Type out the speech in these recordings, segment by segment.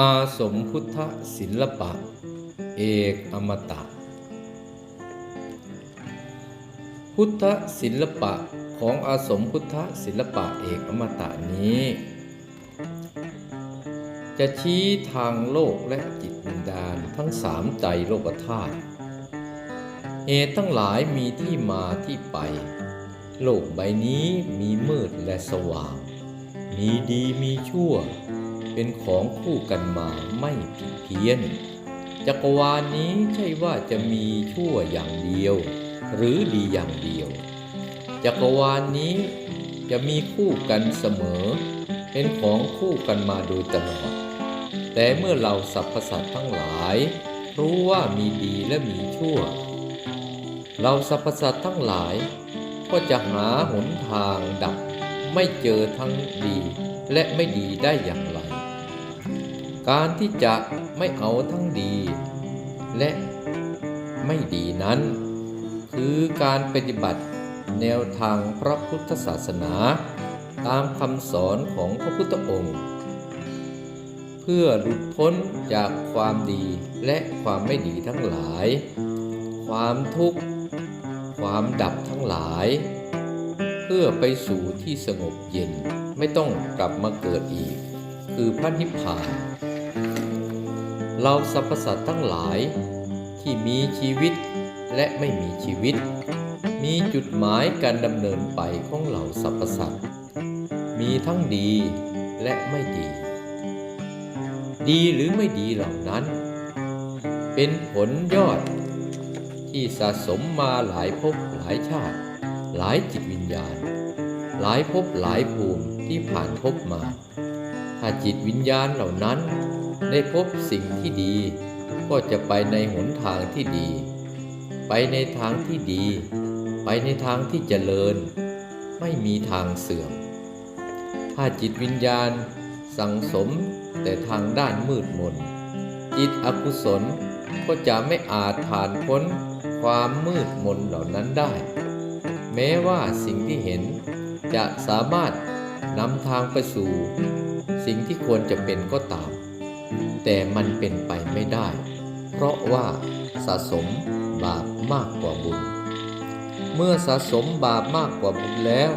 อาสมพุทธศิลปะ เอกอมตะ พุทธศิลปะของอาสมพุทธศิลปะเอกอมตะนี้ จะชี้ทางโลกและจิตวิญญาณทั้งสามใจโลกธาตุเหตุทั้งหลายมีที่มาที่ไป โลกใบนี้มีมืดและสว่าง มีดีมีชั่ว เป็นของคู่กันมาไม่ผิดเพี้ยน จักรวาลนี้ใช่ว่าจะมีชั่วอย่างเดียว หรือดีอย่างเดียว จักรวาลนี้จะมีคู่กันเสมอ เป็นของคู่กันมาโดยตลอด แต่เมื่อเราสรรพสัตว์ทั้งหลาย รู้ว่ามีดีและมีชั่ว เราสรรพสัตว์ทั้งหลาย ก็จะหาหนทางดับไม่เจอทั้งดีและไม่ดีได้อย่างไร การที่จะไม่เอาทั้งดี และไม่ดีนั้น คือการปฏิบัติแนวทางพระพุทธศาสนา ตามคำสอนของพระพุทธองค์ เพื่อหลุดพ้นจากความดีและความไม่ดีทั้งหลาย ความทุกข์ ความดับทั้งหลาย เพื่อไปสู่ที่สงบเย็นไม่ต้องกลับมาเกิดอีก คือพระนิพพาน เราสรรพสัตว์ทั้งหลายที่มีชีวิตและไม่มีชีวิต มีจุดหมายการดำเนินไปของเหล่าสรรพสัตว์มีทั้งดีและไม่ดี ดีหรือไม่ดีเหล่านั้น เป็นผลยอด ที่สะสมมาหลายภพหลายชาติ หลายจิตวิญญาณ หลายภพหลายภูมิที่ผ่านพบมา ถ้าจิตวิญญาณเหล่านั้น ได้พบสิ่งที่ดี ก็จะไปในหนทางที่ดี ไปในทางที่ดี ไปในทางที่เจริญ ไม่มีทางเสื่อม ถ้าจิตวิญญาณ สังสมแต่ทางด้านมืดมน จิตอกุศลก็จะไม่อาจผ่านพ้นความมืดมนเหล่านั้นได้ แม้ว่าสิ่งที่เห็นจะสามารถนำทางไปสู่ สิ่งที่ควรจะเป็นก็ตาม แต่มันเป็นไปไม่ได้ เพราะว่าสะสมบาปมากกว่าบุญ เมื่อสะสมบาปมากกว่าบุญแล้ว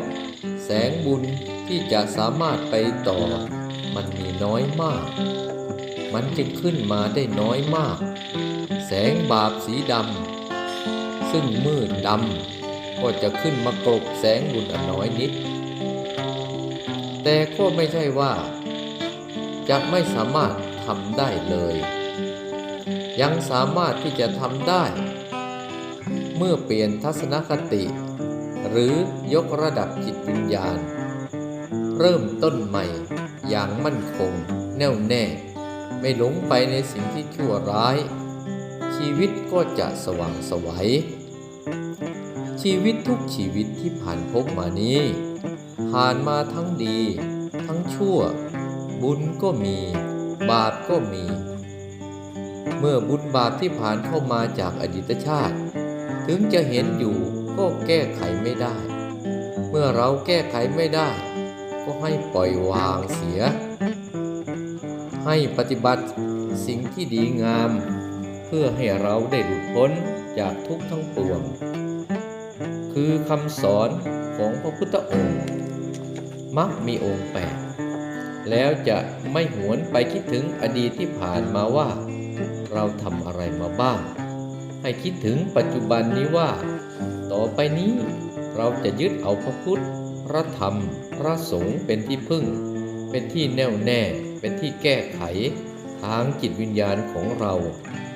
แสงบุญที่จะสามารถไปต่อ มันมีน้อยมาก มันจึงขึ้นมาได้น้อยมาก แสงบาปสีดำซึ่งมืดดำก็จะขึ้นมากรบแสงบุญอันน้อยนิด แต่ก็ไม่ใช่ว่า จะไม่สามารถำได้เลย ยังสามารถที่จะทำได้ เมื่อเปลี่ยนทัศนคติ หรือยกระดับจิตวิญญาณ เริ่มต้นใหม่อย่างมั่นคง แน่วแน่ ไม่หลงไปในสิ่งที่ชั่วร้าย ชีวิตก็จะสว่างไสวัยชีวิตทุกชีวิตที่ผ่านพบมานี้ ผ่านมาทั้งดี ทั้งชั่ว บุญก็มี บาปก็มี เมื่อบุญบาปที่ผ่านเข้ามาจากอดีตชาติ ถึงจะเห็นอยู่ก็แก้ไขไม่ได้ เมื่อเราแก้ไขไม่ได้ ก็ให้ปล่อยวางเสีย ให้ปฏิบัติสิ่งที่ดีงาม เพื่อให้เราได้หลุดพ้นจากทุกข์ทั้งปวง คือคำสอนของพระพุทธองค์มักมีองค์แปด แล้วจะไม่หวนไปคิดถึงอดีตที่ผ่านมาว่า เราทำอะไรมาบ้าง ให้คิดถึงปัจจุบันนี้ว่า ต่อไปนี้เราจะยึดเอาพระพุทธ พระธรรม พระสงฆ์เป็นที่พึ่ง เป็นที่แน่วแน่ เป็นที่แก้ไข ทางจิตวิญญาณของเรา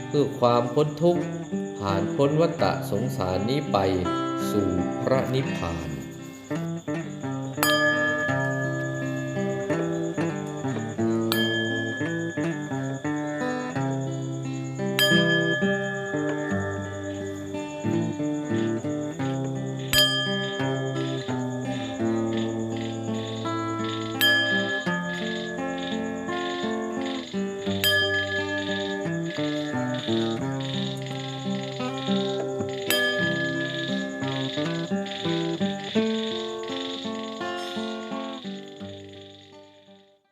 เพื่อความพ้นทุกข์ผ่านพ้นวัฏสงสารนี้ไปสู่พระนิพพาน